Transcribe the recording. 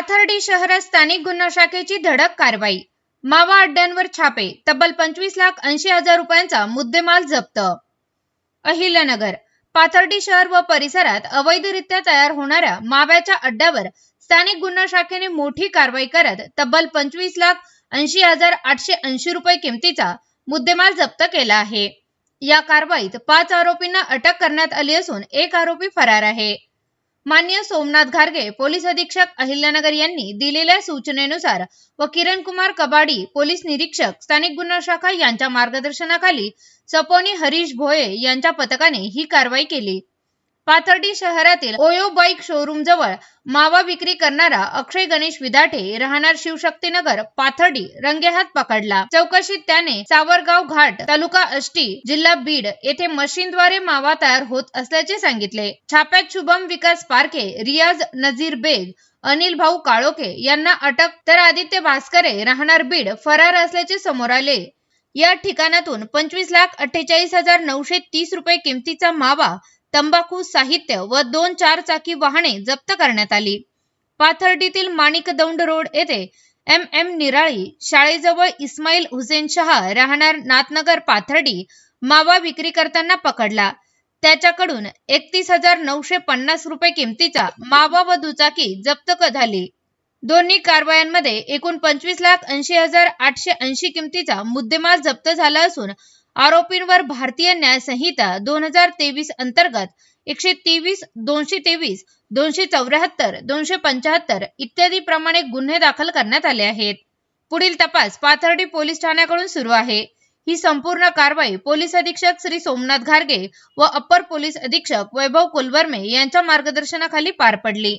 पाथर्डी शहरात स्थानिक गुन्हा शाखेची धडक कारवाई. मावा अड्ड्यांवर छापे तब्बल पंचवीस लाख ऐंशी हजार रुपयांचा मुद्देमाल जप्त. अहिल्यानगर पाथर्डी शहर व परिसरात अवैधरित्या तयार होणाऱ्या माव्याच्या अड्ड्यावर स्थानिक गुन्हा शाखेने मोठी कारवाई करत तब्बल पंचवीस लाख ऐंशी हजार आठशे ऐंशी रुपये किमतीचा मुद्देमाल जप्त केला आहे. या कारवाईत पाच आरोपींना अटक करण्यात आली असून एक आरोपी फरार आहे. मान्य सोमनाथ घारगे पोलीस अधीक्षक अहिल्यानगर यांनी दिलेल्या सूचनेनुसार व किरण कुमार कबाडी पोलीस निरीक्षक स्थानिक गुन्हा शाखा यांच्या मार्गदर्शनाखाली सपोनी हरीश भोये यांच्या पथकाने ही कारवाई केली. पाथर्डी शहरातील ओयो बाईक शोरूम जवळ मावा विक्री करणारा अक्षय गणेश विदाटे राहणार शिवशक्तीनगर पाथर्डी रंगेहात पकडला. चौकशीत त्याने सावरगाव घाट तालुका अष्टी जिल्हा बीड येथे मशीनद्वारे मावा तयार होत असल्याचे सांगितले. छाप्यात शुभम विकास पारखे रियाज नजीर बेग अनिल भाऊ काळोखे यांना अटक तर आदित्य भास्करे राहणार बीड फरार असल्याचे समोर आले. या ठिकाणातून पंचवीस लाख अठ्ठेचाळीस हजार नऊशे तीस रुपये किमतीचा मावा तंबाखू साहित्य व दोन चार चाकी वाहने जप्त करण्यात आली. पाथर्डीतील माणिक दौंड रोड येथे एम एम निराळी शाळेजवळ इस्माईल हुसेन शहा राहणार नाथनगर पाथर्डी मावा विक्री करताना पकडला. त्याच्याकडून एकतीस हजार नऊशे पन्नास रुपये किमतीचा मावा व दुचाकी जप्त झाली. दोन्ही कारवायांमध्ये एकूण पंचवीस लाख ऐंशी हजार आठशे ऐंशी किमतीचा मुद्देमाल जप्त झाला असून आरोपींवर भारतीय न्याय संहिता दोन हजार तेवीस अंतर्गत एकशे तेवीस दोनशे तेवीस दोनशे चौऱ्याहत्तर दोनशे पंचाहत्तर इत्यादी प्रमाणे गुन्हे दाखल करण्यात आले आहेत. पुढील तपास पाथर्डी पोलीस ठाण्याकडून सुरू आहे. ही संपूर्ण कारवाई पोलीस अधीक्षक श्री सोमनाथ घारगे व अप्पर पोलीस अधीक्षक वैभव कुलवर्मे यांच्या मार्गदर्शनाखाली पार पडली.